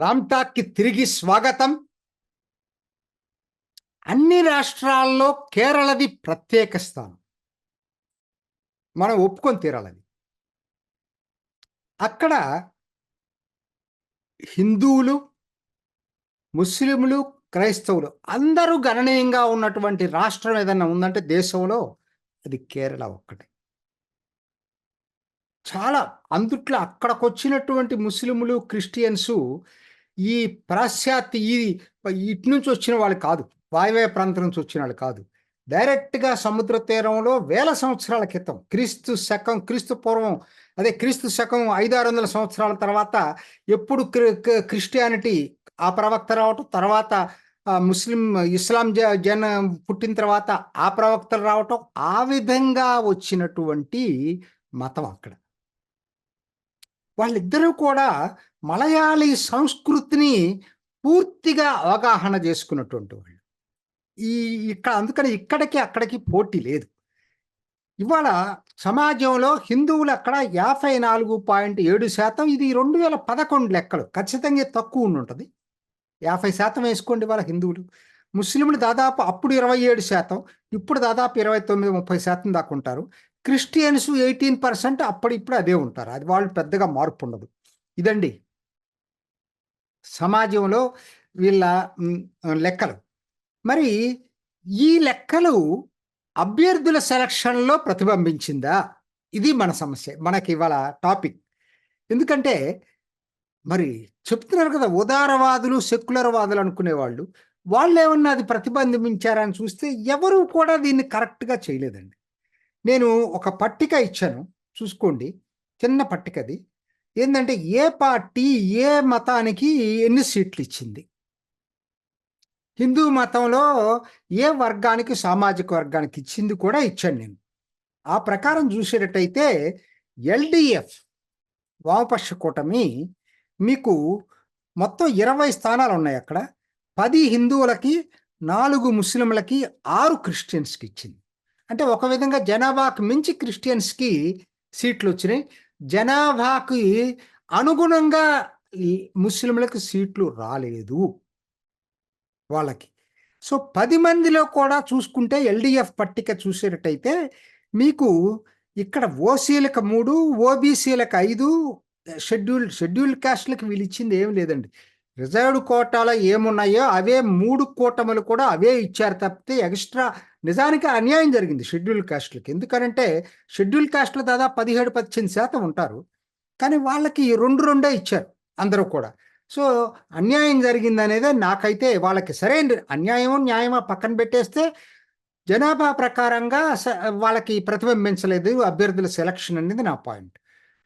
రామ్టాక్కి తిరిగి స్వాగతం. అన్ని రాష్ట్రాల్లో కేరళది ప్రత్యేక స్థానం. మనం ఒప్పుకొని తీరాలది. అక్కడ హిందువులు ముస్లింలు క్రైస్తవులు అందరూ గణనీయంగా ఉన్నటువంటి రాష్ట్రం ఏదైనా ఉందంటే దేశంలో అది కేరళ ఒక్కటే. చాలా అందుట్లో అక్కడికి వచ్చినటువంటి ముస్లింలు క్రిస్టియన్సు ఈ పాశ్చాత్య ఈ ఇటు నుంచి వచ్చిన వాళ్ళు కాదు. వాయువ్య ప్రాంతం నుంచి వచ్చిన వాళ్ళు కాదు. డైరెక్ట్గా సముద్ర తీరంలో వేల సంవత్సరాల క్రితం క్రీస్తు శకం క్రీస్తు పూర్వం అదే క్రీస్తు శకం ఐదు ఆరు వందల సంవత్సరాల తర్వాత ఎప్పుడు క్రిస్టియానిటీ ఆ ప్రవక్త రావటం తర్వాత ముస్లిం ఇస్లాం జ జన పుట్టిన తర్వాత ఆ ప్రవక్తలు రావటం ఆ విధంగా వచ్చినటువంటి మతం అక్కడ. వాళ్ళిద్దరూ కూడా మలయాళీ సంస్కృతిని పూర్తిగా అవగాహన చేసుకున్నటువంటి వాళ్ళు. ఈ ఇక్కడ అందుకని ఇక్కడికి అక్కడికి పోటీ లేదు. ఇవాళ సమాజంలో హిందువులు అక్కడ యాభై నాలుగు పాయింట్ ఏడు శాతం ఇది రెండు వేల పదకొండు లెక్కలు. ఖచ్చితంగా తక్కువ ఉంటుంది. యాభై శాతం వేసుకోండి వాళ్ళ హిందువులు. ముస్లింలు దాదాపు అప్పుడు ఇరవై ఏడు శాతం ఇప్పుడు దాదాపు ఇరవై తొమ్మిది ముప్పై శాతం దాకా ఉంటారు. క్రిస్టియన్స్ ఎయిటీన్ పర్సెంట్ అప్పుడు ఇప్పుడు అదే ఉంటారు. అది వాళ్ళు పెద్దగా మార్పు ఉండదు. ఇదండి సమాజంలో వీళ్ళ లెక్కలు. మరి ఈ లెక్కలు అభ్యర్థుల సెలక్షన్లో ప్రతిబింబించిందా? ఇది మన సమస్య మనకి ఇవాళ టాపిక్. ఎందుకంటే మరి చెప్తున్నారు కదా ఉదారవాదులు సెక్యులర్వాదులు అనుకునేవాళ్ళు వాళ్ళు. ఏమన్నా అది ప్రతిబంధించారని చూస్తే ఎవరు కూడా దీన్ని కరెక్ట్గా చేయలేదండి. నేను ఒక పట్టిక ఇచ్చాను చూసుకోండి. చిన్న పట్టికది. ఏంటంటే ఏ పార్టీ ఏ మతానికి ఎన్ని సీట్లు ఇచ్చింది? హిందూ మతంలో ఏ వర్గానికి సామాజిక వర్గానికి ఇచ్చింది కూడా ఇచ్చాను నేను. ఆ ప్రకారం చూసేటట్టయితే ఎల్డిఎఫ్ వామపక్ష కూటమి మీకు మొత్తం ఇరవై స్థానాలు ఉన్నాయి అక్కడ. పది హిందువులకి నాలుగు ముస్లింలకి ఆరు క్రిస్టియన్స్కి ఇచ్చింది. అంటే ఒక విధంగా జనాభాకు మించి క్రిస్టియన్స్కి సీట్లు వచ్చినాయి. జనాభాకి అనుగుణంగా ముస్లింలకు సీట్లు రాలేదు వాళ్ళకి. సో పది మందిలో కూడా చూసుకుంటే ఎల్డిఎఫ్ పట్టిక చూసేటట్టయితే మీకు ఇక్కడ ఓసీలకు మూడు ఓబీసీలకు ఐదు షెడ్యూల్ షెడ్యూల్ క్యాస్ట్లకు వీళ్ళు ఇచ్చింది ఏం లేదండి. రిజర్వ్డ్ కోటాలో ఏమున్నాయో అవే మూడు కూటములు కూడా అవే ఇచ్చారు తప్పితే ఎక్స్ట్రా నిజానికి అన్యాయం జరిగింది షెడ్యూల్ కాస్ట్లకి. ఎందుకనంటే షెడ్యూల్ కాస్ట్లు దాదాపు పదిహేడు పద్దెనిమిది శాతం ఉంటారు. కానీ వాళ్ళకి రెండు రెండే ఇచ్చారు అందరూ కూడా. సో అన్యాయం జరిగింది అనేది నాకైతే వాళ్ళకి సరైన అన్యాయమో న్యాయమో పక్కన పెట్టేస్తే జనాభా ప్రకారంగా వాళ్ళకి ప్రతిబింబించలేదు అభ్యర్థుల సెలక్షన్ అనేది నా పాయింట్.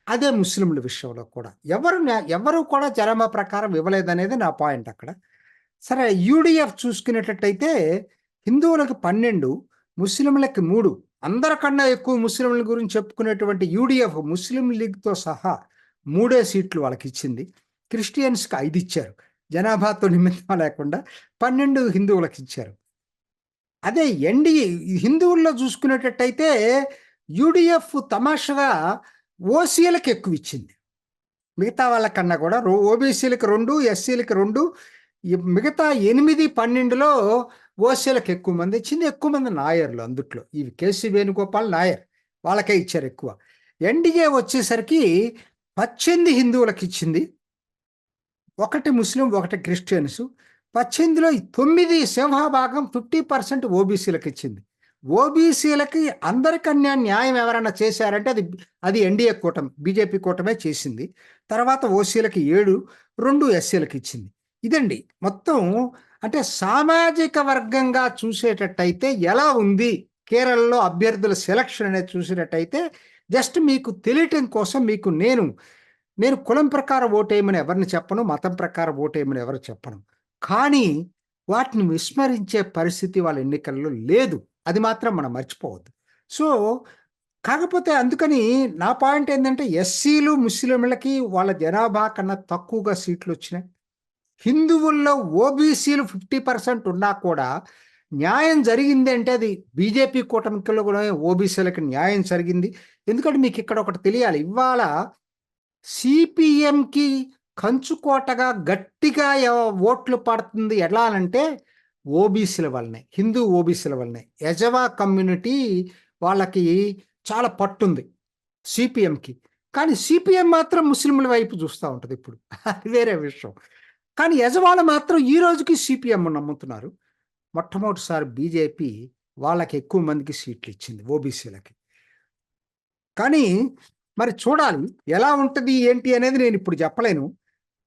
అదే ముస్లింల విషయంలో కూడా. ఎవరు ఎవరు కూడా జనాభా ప్రకారం ఇవ్వలేదనేది నా పాయింట్ అక్కడ. సరే యూడిఎఫ్ చూసుకునేటట్టయితే హిందువులకు పన్నెండు ముస్లింలకి మూడు. అందరికన్నా ఎక్కువ ముస్లింల గురించి చెప్పుకునేటువంటి యూడిఎఫ్ ముస్లిం లీగ్తో సహా మూడే సీట్లు వాళ్ళకి ఇచ్చింది క్రిస్టియన్స్కి ఐదు ఇచ్చారు. జనాభాతో నిమిత్తం లేకుండా పన్నెండు హిందువులకు ఇచ్చారు. అదే ఎన్డీఏ హిందువుల్లో చూసుకునేటట్టయితే యూడిఎఫ్ తమాషగా ఓసీలకు ఎక్కువ ఇచ్చింది మిగతా వాళ్ళకన్నా కూడా ఓబీసీలకు రెండు ఎస్సీలకు రెండు మిగతా ఎనిమిది పన్నెండులో ఓసీలకు ఎక్కువ మంది ఇచ్చింది ఎక్కువ మంది నాయర్లు అందుట్లో. ఇవి కేసీ వేణుగోపాల్ నాయర్ వాళ్ళకే ఇచ్చారు ఎక్కువ. ఎన్డీఏ వచ్చేసరికి పద్దెనిమిది హిందువులకు ఇచ్చింది. ఒకటి ముస్లిం ఒకటి క్రిస్టియన్స్. పద్దెనిమిదిలో తొమ్మిది సింహభాగం ఫిఫ్టీ పర్సెంట్ ఓబీసీలకు ఇచ్చింది. ఓబీసీలకి అందరికన్నా న్యాయం ఎవరైనా చేశారంటే అది అది ఎన్డీఏ కూటమి బీజేపీ కూటమే చేసింది. తర్వాత ఓసీలకి ఏడు రెండు ఎస్సీలకు ఇచ్చింది. ఇదండి మొత్తం అంటే సామాజిక వర్గంగా చూసేటట్టయితే ఎలా ఉంది? కేరళలో అభ్యర్థుల సెలక్షన్ అనేది చూసినట్టయితే జస్ట్ మీకు తెలియటం కోసం మీకు నేను నేను కులం ప్రకారం ఓటేయమని ఎవరిని చెప్పను మతం ప్రకారం ఓటేయమని ఎవరు చెప్పను. కానీ వాటిని విస్మరించే పరిస్థితి వాళ్ళ ఎన్నికల్లో లేదు. అది మాత్రం మనం మర్చిపోవద్దు. సో కాకపోతే అందుకని నా పాయింట్ ఏంటంటే ఎస్సీలు ముస్లింలకి వాళ్ళ జనాభా కన్నా తక్కువగా సీట్లు వచ్చినాయి. హిందువుల్లో ఓబీసీలు ఫిఫ్టీ పర్సెంట్ ఉన్నా కూడా న్యాయం జరిగింది అంటే అది బీజేపీ కూటమికల్లో కూడా ఓబీసీలకి న్యాయం జరిగింది. ఎందుకంటే మీకు ఇక్కడ ఒకటి తెలియాలి. ఇవాళ సిపిఎంకి కంచుకోటగా గట్టిగా ఓట్లు పడుతుంది ఎలా అంటే ఓబీసీల వల్లనే హిందూ ఓబీసీల వల్లనే యజవా కమ్యూనిటీ వాళ్ళకి చాలా పట్టుంది సిపిఎంకి. కానీ సిపిఎం మాత్రం ముస్లింల వైపు చూస్తూ ఉంటుంది ఇప్పుడు. అది వేరే విషయం. కానీ యజమాని మాత్రం ఈ రోజుకి సిపిఎం నమ్ముతున్నారు. మొట్టమొదటిసారి బీజేపీ వాళ్ళకి ఎక్కువ మందికి సీట్లు ఇచ్చింది ఓబీసీలకి. కానీ మరి చూడాలి ఎలా ఉంటుంది ఏంటి అనేది నేను ఇప్పుడు చెప్పలేను.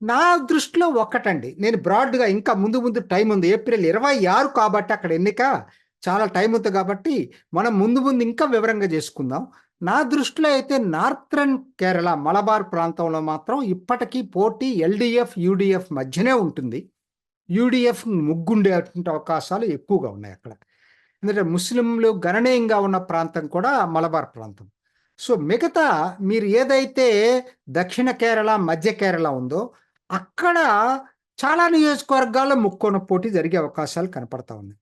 నా దృష్టిలో ఒక్కటండి. నేను బ్రాడ్గా ఇంకా ముందు ముందు టైం ఉంది. ఏప్రిల్ ఇరవై ఆరు కాబట్టి అక్కడ ఎన్నిక చాలా టైం ఉంది కాబట్టి మనం ముందు ముందు ఇంకా వివరంగా చేసుకుందాం. నా దృష్టిలో అయితే నార్థరన్ కేరళ మలబార్ ప్రాంతంలో మాత్రం ఇప్పటికీ పోటీ ఎల్డిఎఫ్ యూడిఎఫ్ మధ్యనే ఉంటుంది. యూడిఎఫ్ ముగ్గుండేటువంటి అవకాశాలు ఎక్కువగా ఉన్నాయి అక్కడ. ఎందుకంటే ముస్లింలు గణనీయంగా ఉన్న ప్రాంతం కూడా మలబార్ ప్రాంతం. సో మిగతా మీరు ఏదైతే దక్షిణ కేరళ మధ్య కేరళ ఉందో అక్కడ చాలా నియోజకవర్గాల్లో ముక్కోన పోటీ జరిగే అవకాశాలు కనపడతా ఉన్నాయి.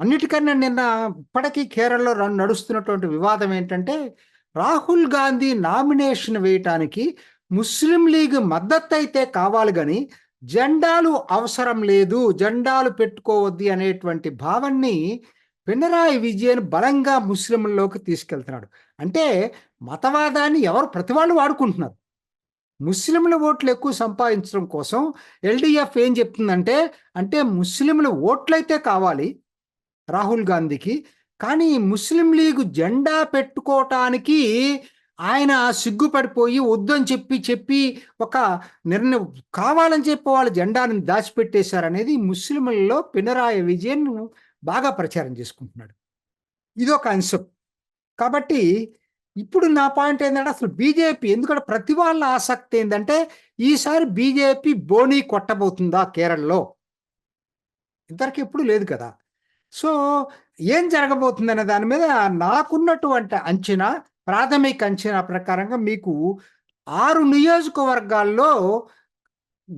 అన్నిటికన్నా నిన్న ఇప్పటికీ కేరళలో రన్ నడుస్తున్నటువంటి వివాదం ఏంటంటే రాహుల్ గాంధీ నామినేషన్ వేయటానికి ముస్లిం లీగ్ మద్దతు అయితే కావాలి కానీ జెండాలు అవసరం లేదు జెండాలు పెట్టుకోవద్ది అనేటువంటి భావాన్ని పినరాయి విజయన్ బలంగా ముస్లింల్లోకి తీసుకెళ్తున్నాడు. అంటే మతవాదాన్ని ఎవరు ప్రతి వాళ్ళు వాడుకుంటున్నారు. ముస్లింల ఓట్లు ఎక్కువ సంపాదించడం కోసం ఎల్డిఎఫ్ ఏం చెప్తుందంటే అంటే ముస్లింల ఓట్లయితే కావాలి రాహుల్ గాంధీకి కానీ ముస్లిం లీగ్ జెండా పెట్టుకోవటానికి ఆయన సిగ్గుపడిపోయి వద్దని చెప్పి చెప్పి ఒక నిర్ణయం కావాలని చెప్పి వాళ్ళ జెండాని దాచిపెట్టేశారనేది ముస్లింలలో పినరాయి విజయన్ బాగా ప్రచారం చేసుకుంటున్నాడు. ఇదొక అంశం. కాబట్టి ఇప్పుడు నా పాయింట్ ఏంటంటే అసలు బీజేపీ ఎందుకంటే ప్రతి వాళ్ళ ఆసక్తి ఏంటంటే ఈసారి బీజేపీ బోనీ కొట్టబోతుందా కేరళలో? ఇంతవరకు ఎప్పుడు లేదు కదా. సో ఏం జరగబోతుంది అనే దాని మీద నాకున్నటువంటి అంచనా ప్రాథమిక అంచనా ప్రకారంగా మీకు ఆరు నియోజకవర్గాల్లో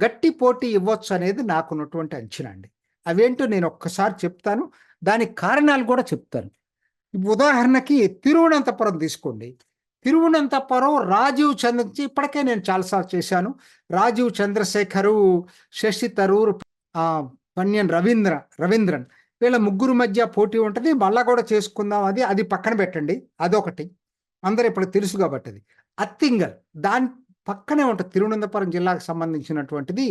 గట్టి పోటీ ఇవ్వచ్చు అనేది నాకున్నటువంటి అంచనా అండి. అవేంటో నేను ఒక్కసారి చెప్తాను. దానికి కారణాలు కూడా చెప్తాను. ఉదాహరణకి తిరువనంతపురం తీసుకోండి. తిరువనంతపురం రాజీవ్ చంద్ర ఇప్పటికే నేను చాలాసార్లు చేశాను. రాజీవ్ చంద్రశేఖరు శశి తరూర్ పన్యన్ రవీంద్ర రవీంద్రన్. వీళ్ళ ముగ్గురు మధ్య పోటీ ఉంటుంది. మళ్ళా కూడా చేసుకుందాం. అది అది పక్కన పెట్టండి. అదొకటి. అందరు ఇప్పుడు తెలుసు కాబట్టి అది అత్తింగల్. దాని పక్కనే ఉంటుంది తిరువనంతపురం జిల్లాకు సంబంధించినటువంటిది.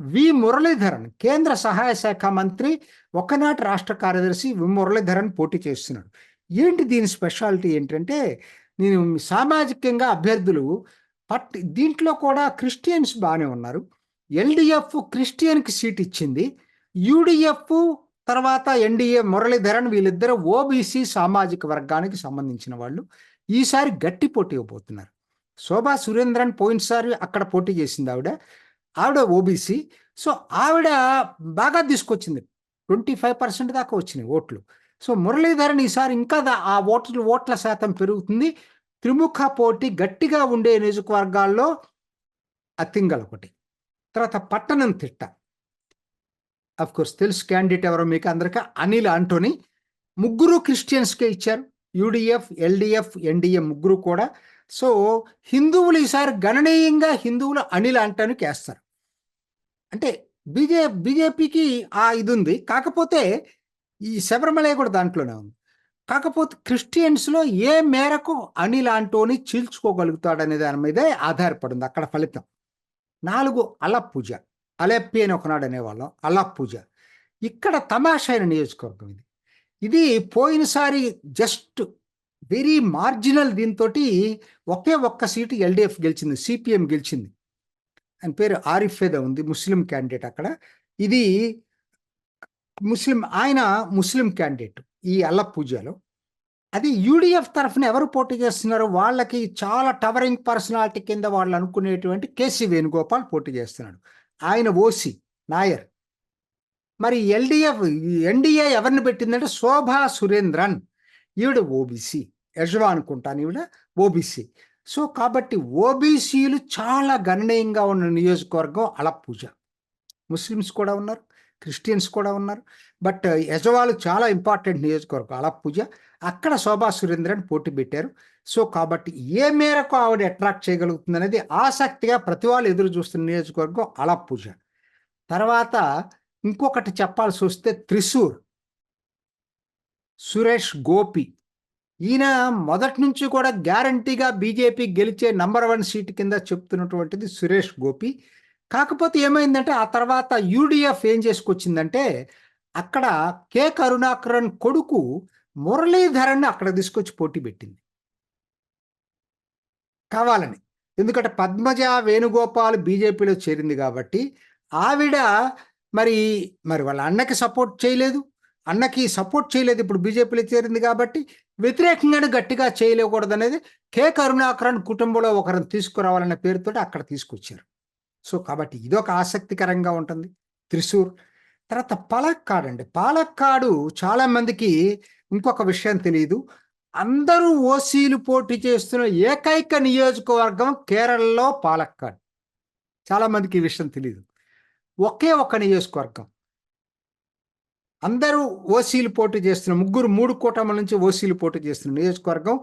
వి. మురళీధరన్ కేంద్ర సహాయ శాఖ మంత్రి ఒకనాటి రాష్ట్ర కార్యదర్శి వి. మురళీధరన్ పోటీ చేస్తున్నాడు. ఏంటి దీని స్పెషాలిటీ ఏంటంటే నేను సామాజికంగా అభ్యర్థులు పట్ దీంట్లో కూడా క్రిస్టియన్స్ బాగానే ఉన్నారు. ఎల్డిఎఫ్ క్రిస్టియన్కి సీట్ ఇచ్చింది. యూడిఎఫ్ తర్వాత ఎన్డీఏ మురళీధరన్ వీళ్ళిద్దరు ఓబీసీ సామాజిక వర్గానికి సంబంధించిన వాళ్ళు. ఈసారి గట్టి పోటీ ఇవ్వబోతున్నారు. శోభా సురేంద్రన్ పోయినసారి అక్కడ పోటీ చేసింది ఆవిడ. ఆవిడ ఓబీసీ సో ఆవిడ బాగా తీసుకొచ్చింది. ట్వంటీ ఫైవ్ పర్సెంట్ దాకా వచ్చినాయి ఓట్లు. సో మురళీధరన్ ఈసారి ఇంకా ఆ ఓట్లు ఓట్ల శాతం పెరుగుతుంది. త్రిముఖ పోటీ గట్టిగా ఉండే నియోజకవర్గాల్లో అత్తింగల్ ఒకటి. తర్వాత పట్టణం తిట్ట. కోర్స్ తెలుసు క్యాండిడేట్ ఎవరో మీకు అందరికీ అనిల్ ఆంటోనీ. ముగ్గురు క్రిస్టియన్స్కే ఇచ్చారు. యూడిఎఫ్ ఎల్డిఎఫ్ ఎన్డిఏ ముగ్గురు కూడా. సో హిందువులు ఈసారి గణనీయంగా హిందువులు అనిల్ ఆంటోనీకి వేస్తారు. అంటే బీజే బీజేపీకి ఆ ఇది ఉంది. కాకపోతే ఈ శబరిమల కూడా దాంట్లోనే ఉంది. కాకపోతే క్రిస్టియన్స్లో ఏ మేరకు అనిల్ ఆంటోని చీల్చుకోగలుగుతాడనే దాని మీదే ఆధారపడింది. అక్కడ ఫలితం నాలుగు అలా పూజ అలెప్పి అని ఒకనాడు అనేవాళ్ళం. అలా పూజ ఇక్కడ తమాషైన నియోజకవర్గం ఇది. ఇది పోయినసారి జస్ట్ వెరీ మార్జినల్ దీంతో ఒకే ఒక్క సీటు ఎల్డిఎఫ్ గెలిచింది సిపిఎం గెలిచింది. ఆయన పేరు ఆరిఫ్ ఉంది ముస్లిం క్యాండిడేట్ అక్కడ. ఇది ముస్లిం ఆయన ముస్లిం క్యాండిడేట్ ఈ అల్ల పూజలో. అది యూడిఎఫ్ తరఫున ఎవరు పోటీ చేస్తున్నారో వాళ్ళకి చాలా టవరింగ్ పర్సనాలిటీ కింద వాళ్ళు అనుకునేటువంటి కేసీ వేణుగోపాల్ పోటీ చేస్తున్నాడు. ఆయన ఓసి నాయర్. మరి ఎల్డిఎఫ్ ఎన్డీఏ ఎవరిని పెట్టిందంటే శోభా సురేంద్రన్. ఈవిడ ఓబీసీ యజవా అనుకుంటాను ఈవిడ ఓబీసీ సో. కాబట్టి ఓబీసీలు చాలా గణనీయంగా ఉన్న నియోజకవర్గం అలపూజ ముస్లిమ్స్ కూడా ఉన్నారు. క్రిస్టియన్స్ కూడా ఉన్నారు. బట్ యజవాలు చాలా ఇంపార్టెంట్ నియోజకవర్గం. అలప్పుజ అక్కడ శోభా సురేంద్రన్ పోటీ పెట్టారు. సో కాబట్టి ఏ మేరకు ఆవిడ అట్రాక్ట్ చేయగలుగుతుంది అనేది ఆసక్తిగా ప్రతి వాళ్ళు ఎదురు చూస్తున్న నియోజకవర్గం పూజ. తర్వాత ఇంకొకటి చెప్పాల్సి వస్తే త్రిశూర్. సురేష్ గోపి. ఈయన మొదటి నుంచి కూడా గ్యారంటీగా బీజేపీ గెలిచే నంబర్ వన్ సీట్ కింద చెప్తున్నటువంటిది సురేష్ గోపి. కాకపోతే ఏమైందంటే ఆ తర్వాత యూడిఎఫ్ ఏం చేసుకొచ్చిందంటే అక్కడ కె కరుణాకరన్ కొడుకు మురళీధరన్ అక్కడ తీసుకొచ్చి పోటీ పెట్టింది. కావాలని. ఎందుకంటే పద్మజ వేణుగోపాల్ బీజేపీలో చేరింది కాబట్టి ఆవిడ మరి మరి వాళ్ళ అన్నకి సపోర్ట్ చేయలేదు. అన్నకి సపోర్ట్ చేయలేదు ఇప్పుడు బీజేపీలో చేరింది కాబట్టి వ్యతిరేకంగానే గట్టిగా చేయలేకూడదు అనేది కె కరుణాకరన్ కుటుంబంలో ఒకరిని తీసుకురావాలనే పేరుతో అక్కడ తీసుకొచ్చారు. సో కాబట్టి ఇదొక ఆసక్తికరంగా ఉంటుంది. త్రిశూర్. తర్వాత పాలక్కాడ్ అండి. పాలక్కాడు చాలామందికి ఇంకొక విషయం తెలియదు అందరూ ఓసీలు పోటీ చేస్తున్న ఏకైక నియోజకవర్గం కేరళలో పాలక్కాడ్. చాలామందికి ఈ విషయం తెలియదు ఒకే ఒక నియోజకవర్గం. అందరూ ఓసీలు పోటీ చేస్తున్న ముగ్గురు మూడు కూటముల నుంచి ఓసీలు పోటీ చేస్తున్న నియోజకవర్గం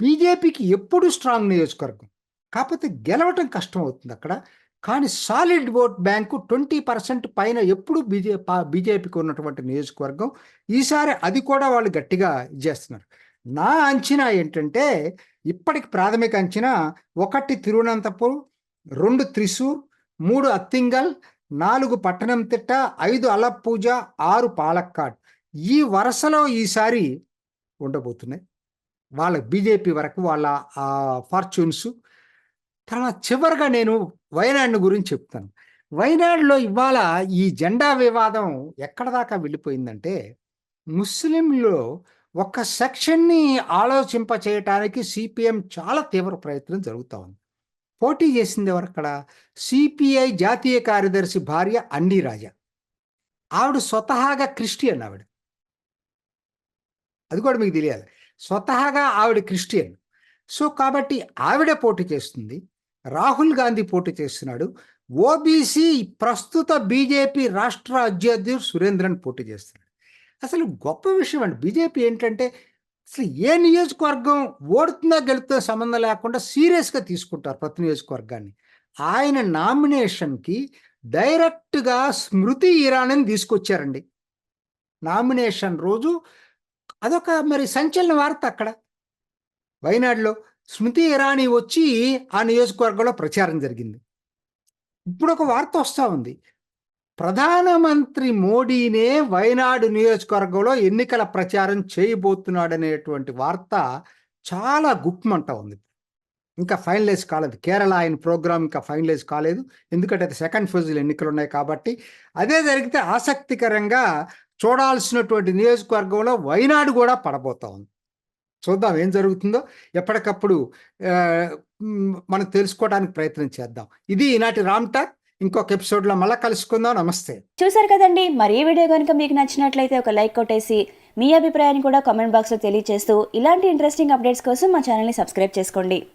బీజేపీకి ఎప్పుడు స్ట్రాంగ్ నియోజకవర్గం. కాకపోతే గెలవటం కష్టం అవుతుంది అక్కడ. కానీ solid vote bank twenty percent పైన ఎప్పుడు బీజే బీజేపీకి ఉన్నటువంటి నియోజకవర్గం ఈసారి అది కూడా వాళ్ళు గట్టిగా చేస్తున్నారు నా అంచనా ఏంటంటే ఇప్పటికి ప్రాథమిక అంచనా ఒకటి తిరువనంతపురం రెండు త్రిశూర్ మూడు అత్తింగల్ నాలుగు పట్టణంతిట్ట ఐదు అలప్పూజ ఆరు పాలక్కాడ్. ఈ వరుసలో ఈసారి ఉండబోతున్నాయి. వాళ్ళ బీజేపీ వరకు వాళ్ళ ఫార్చ్యూన్స్ తర్వాత చివరిగా నేను వయనాడ్ గురించి చెప్తాను. వయనాడులో ఇవాళ ఈ జెండా వివాదం ఎక్కడ దాకా వెళ్ళిపోయిందంటే ముస్లింలో ఒక సెక్షన్ని ఆలోచింప చేయటానికి సిపిఎం చాలా తీవ్ర ప్రయత్నం జరుగుతూ ఉంది. పోటీ చేసింది ఎవరు అక్కడ? సిపిఐ జాతీయ కార్యదర్శి భార్య అన్ని రాజా. ఆవిడ స్వతహాగా క్రిస్టియన్ ఆవిడ. అది కూడా మీకు తెలియాలి. స్వతహాగా ఆవిడ క్రిస్టియన్. సో కాబట్టి ఆవిడ పోటీ చేస్తుంది. రాహుల్ గాంధీ పోటీ చేస్తున్నాడు. ఓబీసీ ప్రస్తుత బీజేపీ రాష్ట్ర అధ్యక్షుడు సురేంద్రన్ పోటీ చేస్తున్నాడు. అసలు గొప్ప విషయం అండి. బీజేపీ ఏంటంటే అసలు ఏ నియోజకవర్గం ఓడుతుందా గెలుతుందో సంబంధం లేకుండా సీరియస్గా తీసుకుంటారు ప్రతి నియోజకవర్గాన్ని. ఆయన నామినేషన్కి డైరెక్ట్గా స్మృతి ఇరానీని తీసుకొచ్చారండి. నామినేషన్ రోజు అదొక మరి సంచలన వార్త అక్కడ. వైనాడులో స్మృతి ఇరానీ వచ్చి ఆ నియోజకవర్గంలో ప్రచారం జరిగింది. ఇప్పుడు ఒక వార్త వస్తూ ఉంది. ప్రధానమంత్రి మోడీనే వైనాడు నియోజకవర్గంలో ఎన్నికల ప్రచారం చేయబోతున్నాడనేటువంటి వార్త చాలా గుప్మంట ఉంది. ఇంకా ఫైనలైజ్ కాలేదు. కేరళ ఆయన ప్రోగ్రామ్ ఇంకా ఫైనలైజ్ కాలేదు. ఎందుకంటే అది సెకండ్ ఫేజ్లో ఎన్నికలు ఉన్నాయి కాబట్టి. అదే జరిగితే ఆసక్తికరంగా చూడాల్సినటువంటి నియోజకవర్గంలో వైనాడు కూడా పడబోతా ఉంది. చూద్దాం ఏం జరుగుతుందో. ఎప్పటికప్పుడు మనం తెలుసుకోవడానికి ప్రయత్నం చేద్దాం. ఇది ఈనాటి రామ్ టాక్. ఇంకొక ఎపిసోడ్లో మళ్ళీ కలుసుకుందాం. నమస్తే. చూసారు కదండి. మరి ఈ వీడియో కనుక మీకు నచ్చినట్లయితే ఒక లైక్ కొట్టేసి మీ అభిప్రాయాన్ని కూడా కామెంట్ బాక్స్లో తెలియజేస్తూ ఇలాంటి ఇంట్రెస్టింగ్ అప్డేట్స్ కోసం మా ఛానల్ని సబ్స్క్రైబ్ చేసుకోండి.